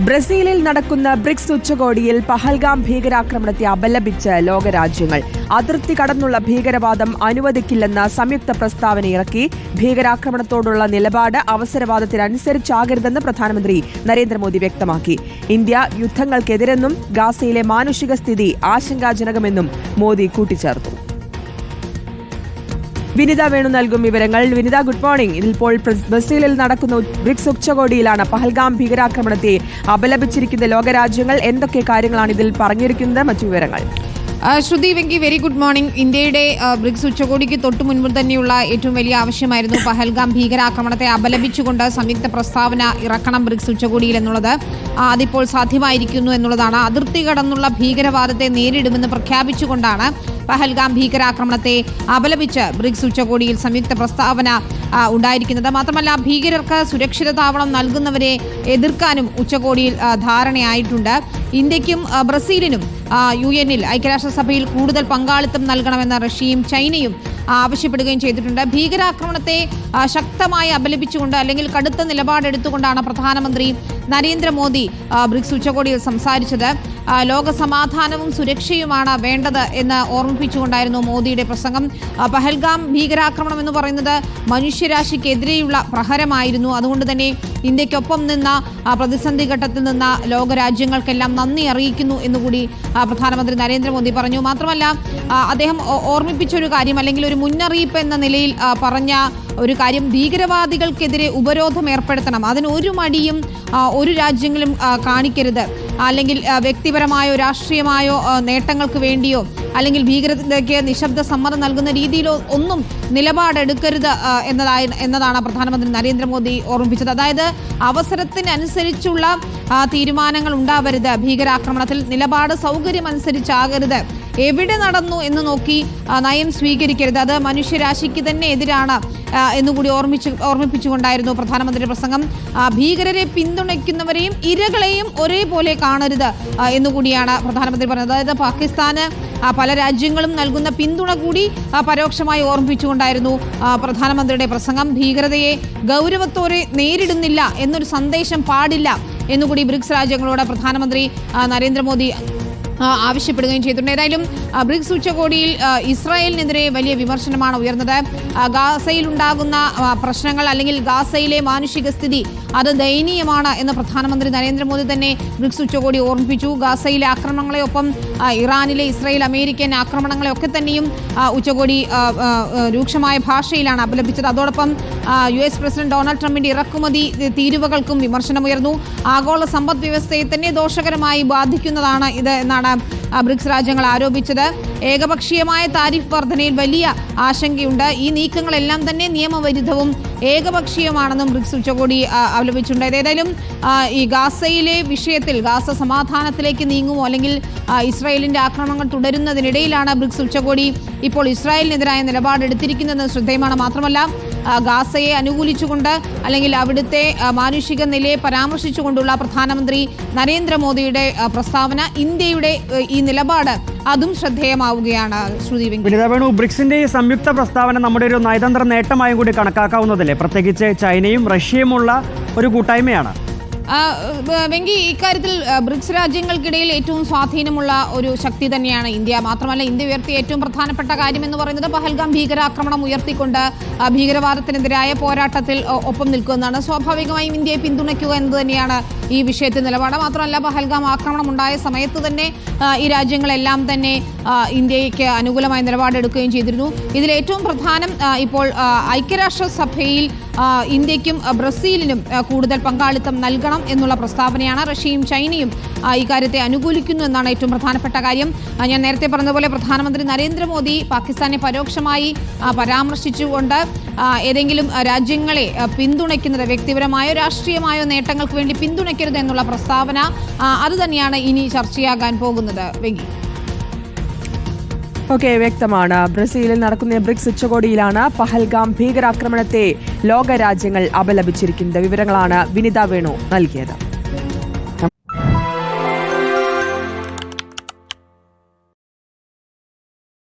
ബ്രസീലിൽ നടക്കുന്ന ബ്രിക്സ് ഉച്ചകോടിയിൽ പഹൽഗാം ഭീകരാക്രമണത്തെ അപലപിച്ച് ലോകരാജ്യങ്ങൾ. അതിർത്തി കടന്നുള്ള ഭീകരവാദം അനുവദിക്കില്ലെന്ന സംയുക്ത പ്രസ്താവന ഇറക്കി. ഭീകരാക്രമണത്തോടുള്ള നിലപാട് അവസരവാദത്തിനനുസരിച്ചാകരുതെന്ന് പ്രധാനമന്ത്രി നരേന്ദ്രമോദി വ്യക്തമാക്കി. ഇന്ത്യ യുദ്ധങ്ങൾക്കെതിരെന്നും ഗാസയിലെ മാനുഷിക സ്ഥിതി ആശങ്കാജനകമെന്നും മോദി കൂട്ടിച്ചേർത്തു. വിനിത വേണു നൽകും വിവരങ്ങൾ. വിനിത ഗുഡ് മോർണിംഗ് ഇതിപ്പോൾ ബ്രസീലിൽ നടക്കുന്ന ബ്രിക്സ് ഉച്ചകോടിയിലാണ് പഹൽഗാം ഭീകരാക്രമണത്തെ അപലപിച്ചിരിക്കുന്ന ലോകരാജ്യങ്ങൾ. എന്തൊക്കെ കാര്യങ്ങളാണ് ഇതിൽ പറഞ്ഞിരിക്കുന്നത്? മറ്റു വിവരങ്ങൾ. Shruti Venki very good morning ഇന്ത്യയുടെ ബ്രിക്സ് ഉച്ചകോടിക്ക് തൊട്ടു മുൻപ് തന്നെയുള്ള ഏറ്റവും വലിയ ആവശ്യമായിരുന്നു പഹൽഗാം ഭീകരാക്രമണത്തെ അപലപിച്ചുകൊണ്ട് സംയുക്ത പ്രസ്താവന ഇറക്കണം ബ്രിക്സ് ഉച്ചകോടിയിൽ എന്നുള്ളത്. അതിപ്പോൾ സാധ്യമായിരിക്കുന്നു എന്നുള്ളതാണ്. അതിർത്തി കടന്നുള്ള ഭീകരവാദത്തെ നേരിടുമെന്ന് പ്രഖ്യാപിച്ചുകൊണ്ടാണ് പഹൽഗാം ഭീകരാക്രമണത്തെ അപലപിച്ച് ബ്രിക്സ് ഉച്ചകോടിയിൽ സംയുക്ത പ്രസ്താവന ഉണ്ടായിരിക്കുന്നത്. മാത്രമല്ല ഭീകരർക്ക് സുരക്ഷിത താവളം നൽകുന്നവരെ എതിർക്കാനും ഉച്ചകോടിയിൽ ധാരണയായിട്ടുണ്ട്. ഇന്ത്യക്കും ബ്രസീലിനും യു എന്നിൽ ഐക്യരാഷ്ട്രസഭയിൽ കൂടുതൽ പങ്കാളിത്തം നൽകണമെന്ന റഷ്യയും ചൈനയും ആവശ്യപ്പെടുകയും ചെയ്തിട്ടുണ്ട്. ഭീകരാക്രമണത്തെ ശക്തമായി അപലപിച്ചുകൊണ്ട് അല്ലെങ്കിൽ കടുത്ത നിലപാടെടുത്തുകൊണ്ടാണ് പ്രധാനമന്ത്രി നരേന്ദ്രമോദി ബ്രിക്സ് ഉച്ചകോടിയിൽ സംസാരിച്ചത്. ലോക സമാധാനവും സുരക്ഷയുമാണ് വേണ്ടത് എന്ന് ഓർമ്മിപ്പിച്ചുകൊണ്ടായിരുന്നു മോദിയുടെ പ്രസംഗം. പഹൽഗാം ഭീകരാക്രമണം എന്ന് പറയുന്നത് മനുഷ്യരാശിക്കെതിരെയുള്ള പ്രഹരമായിരുന്നു. അതുകൊണ്ട് തന്നെ ഇന്ത്യക്കൊപ്പം നിന്ന പ്രതിസന്ധി ഘട്ടത്തിൽ നിന്ന ലോകരാജ്യങ്ങൾക്കെല്ലാം നന്ദി അറിയിക്കുന്നു എന്നുകൂടി പ്രധാനമന്ത്രി നരേന്ദ്രമോദി പറഞ്ഞു. മാത്രമല്ല അദ്ദേഹം ഓർമ്മിപ്പിച്ചൊരു കാര്യം അല്ലെങ്കിൽ ഒരു മുന്നറിയിപ്പ് എന്ന നിലയിൽ പറഞ്ഞ ഒരു കാര്യം ഭീകരവാദികൾക്കെതിരെ ഉപരോധം ഏർപ്പെടുത്തണം. അതിന് ഒരു മടിയും ഒരു രാജ്യങ്ങളും കാണിക്കരുത്. അല്ലെങ്കിൽ വ്യക്തിപരമായോ രാഷ്ട്രീയമായോ നേട്ടങ്ങൾക്ക് വേണ്ടിയോ അല്ലെങ്കിൽ ഭീകരതയ്ക്ക് നിശബ്ദ സമ്മതം നൽകുന്ന രീതിയിലോ ഒന്നും നിലപാടെടുക്കരുത് എന്നതായി എന്നതാണ് പ്രധാനമന്ത്രി നരേന്ദ്രമോദി ഓർമ്മിപ്പിച്ചത്. അതായത് അവസരത്തിനനുസരിച്ചുള്ള തീരുമാനങ്ങൾ ഉണ്ടാവരുത്. ഭീകരാക്രമണത്തിൽ നിലപാട് സൗകര്യമനുസരിച്ചാകരുത്. എവിടെ നടന്നു എന്ന് നോക്കി നയം സ്വീകരിക്കരുത്. അത് മനുഷ്യരാശിക്ക് തന്നെ എതിരാണ് എന്നുകൂടി ഓർമ്മിച്ചു ഓർമ്മിപ്പിച്ചുകൊണ്ടായിരുന്നു പ്രധാനമന്ത്രി പ്രസംഗം. ഭീകരരെ പിന്തുണയ്ക്കുന്നവരെയും ഇരകളെയും ഒരേപോലെ കാണരുത് എന്നുകൂടിയാണ് പ്രധാനമന്ത്രി പറഞ്ഞത്. അതായത് പാകിസ്ഥാന് പല രാജ്യങ്ങളും നൽകുന്ന പിന്തുണ കൂടി പരോക്ഷമായി ഓർമ്മിപ്പിച്ചുകൊണ്ടായിരുന്നു പ്രധാനമന്ത്രിയുടെ പ്രസംഗം. ഭീകരതയെ ഗൗരവത്തോടെ നേരിടുന്നില്ല എന്നൊരു സന്ദേശം പാടില്ല എന്നുകൂടി ബ്രിക്സ് രാജ്യങ്ങളോട് പ്രധാനമന്ത്രി നരേന്ദ്രമോദി ആവശ്യപ്പെടുകയും ചെയ്തിട്ടുണ്ട്. ഏതായാലും ബ്രിക്സ് ഉച്ചകോടിയിൽ ഇസ്രായേലിനെതിരെ വലിയ വിമർശനമാണ് ഉയർന്നത്. ഗാസയിൽ ഉണ്ടാകുന്ന പ്രശ്നങ്ങൾ അല്ലെങ്കിൽ ഗാസയിലെ മാനുഷിക സ്ഥിതി അത് ദയനീയമാണ് എന്ന് പ്രധാനമന്ത്രി നരേന്ദ്രമോദി തന്നെ ബ്രിക്സ് ഉച്ചകോടി ഓർമ്മിപ്പിച്ചു. ഗാസയിലെ ആക്രമണങ്ങളെ ഒപ്പം ഇറാനിലെ ഇസ്രായേൽ അമേരിക്കൻ ആക്രമണങ്ങളെയൊക്കെ തന്നെയും ഉച്ചകോടി രൂക്ഷമായ ഭാഷയിലാണ് അപലപിച്ചത്. അതോടൊപ്പം യു എസ് പ്രസിഡന്റ് ഡൊണാൾഡ് ട്രംപിന്റെ ഇറക്കുമതി തീരുവകൾക്കും വിമർശനമുയർന്നു. ആഗോള സമ്പദ് വ്യവസ്ഥയെ തന്നെ ദോഷകരമായി ബാധിക്കുന്നതാണ് ഇത് എന്നാണ് ആ, ബ്രിക്സ് രാജ്യങ്ങൾ ആരോപിച്ചത്. ഏകപക്ഷീയമായ താരിഫ് വർധനയിൽ വലിയ ആശങ്കയുണ്ട്. ഈ നീക്കങ്ങളെല്ലാം തന്നെ നിയമവിരുദ്ധവും ഏകപക്ഷീയമാണെന്നും ബ്രിക്സ് ഉച്ചകോടി അവലംബിച്ചിട്ടുണ്ട് ഏതായാലും ഈ ഗാസയിലെ വിഷയത്തിൽ ഗാസ സമാധാനത്തിലേക്ക് നീങ്ങുമോ അല്ലെങ്കിൽ ഇസ്രായേലിന്റെ ആക്രമണങ്ങൾ തുടരുന്നതിനിടയിലാണ് ബ്രിക്സ് ഉച്ചകോടി ഇപ്പോൾ ഇസ്രായേലിനെതിരായ നിലപാടെടുത്തിരിക്കുന്നത് ശ്രദ്ധേയമാണ്. മാത്രമല്ല ഗാസയെ അനുകൂലിച്ചുകൊണ്ട് അല്ലെങ്കിൽ അവിടുത്തെ മാനുഷിക നിലയെ പരാമർശിച്ചുകൊണ്ടുള്ള പ്രധാനമന്ത്രി നരേന്ദ്രമോദിയുടെ പ്രസ്താവന ഇന്ത്യയുടെ ഈ നിലപാട് അതും ശ്രദ്ധേയമാവുകയാണ്. ശ്രുതി വെങ്കി വിനിത വേണു ബ്രിക്സിന്റെ ഈ സംയുക്ത പ്രസ്താവന നമ്മുടെ ഒരു നയതന്ത്ര നേട്ടമായും കൂടി കണക്കാക്കാവുന്നതല്ലേ? പ്രത്യേകിച്ച് ചൈനയും റഷ്യയുമുള്ള ഒരു കൂട്ടായ്മയാണ്. വെങ്കി ഇക്കാര്യത്തിൽ ബ്രിക്സ് രാജ്യങ്ങൾക്കിടയിൽ ഏറ്റവും സ്വാധീനമുള്ള ഒരു ശക്തി തന്നെയാണ് ഇന്ത്യ. മാത്രമല്ല ഇന്ത്യ ഉയർത്തിയ ഏറ്റവും പ്രധാനപ്പെട്ട കാര്യം എന്ന് പറയുന്നത് പഹൽഗാം ഭീകരാക്രമണം ഉയർത്തിക്കൊണ്ട് ഭീകരവാദത്തിനെതിരായ പോരാട്ടത്തിൽ ഒപ്പം നിൽക്കുന്നതാണ്. സ്വാഭാവികമായും ഇന്ത്യയെ പിന്തുണയ്ക്കുക എന്നത് തന്നെയാണ് ഈ വിഷയത്തെ നിലപാട്. മാത്രമല്ല പഹൽഗാം ആക്രമണം ഉണ്ടായ സമയത്ത് തന്നെ ഈ രാജ്യങ്ങളെല്ലാം തന്നെ ഇന്ത്യയ്ക്ക് അനുകൂലമായ നിലപാടെടുക്കുകയും ചെയ്തിരുന്നു. ഇതിൽ ഏറ്റവും പ്രധാനം ഇപ്പോൾ ഐക്യരാഷ്ട്ര ഐക്യരാഷ്ട്രസഭയിൽ ഇന്ത്യക്കും ബ്രസീലിനും കൂടുതൽ പങ്കാളിത്തം നൽകണം എന്നുള്ള പ്രസ്താവനയാണ് റഷ്യയും ചൈനയും ഇക്കാര്യത്തെ അനുകൂലിക്കുന്നു എന്നാണ് ഏറ്റവും പ്രധാനപ്പെട്ട കാര്യം. ഞാൻ നേരത്തെ പറഞ്ഞതുപോലെ പ്രധാനമന്ത്രി നരേന്ദ്രമോദി പാകിസ്ഥാനെ പരോക്ഷമായി പരാമർശിച്ചുകൊണ്ട് ഏതെങ്കിലും രാജ്യങ്ങളെ പിന്തുണയ്ക്കുന്നത് വ്യക്തിപരമായോ രാഷ്ട്രീയമായോ നേട്ടങ്ങൾക്ക് വേണ്ടി പിന്തുണയ്ക്കരുത് എന്നുള്ള പ്രസ്താവന അത് തന്നെയാണ് ഇനി ചർച്ചയാകാൻ പോകുന്നത്. വെങ്കി ഓക്കെ വ്യക്തമാണ്. ബ്രസീലിൽ നടക്കുന്ന ബ്രിക്സ് ഉച്ചകോടിയിലാണ് പഹൽഗാം ഭീകരാക്രമണത്തെ ലോകരാജ്യങ്ങൾ അപലപിച്ചിരിക്കുന്നത്. വിവരങ്ങളാണ് വിനിത വേണു നൽകിയത്.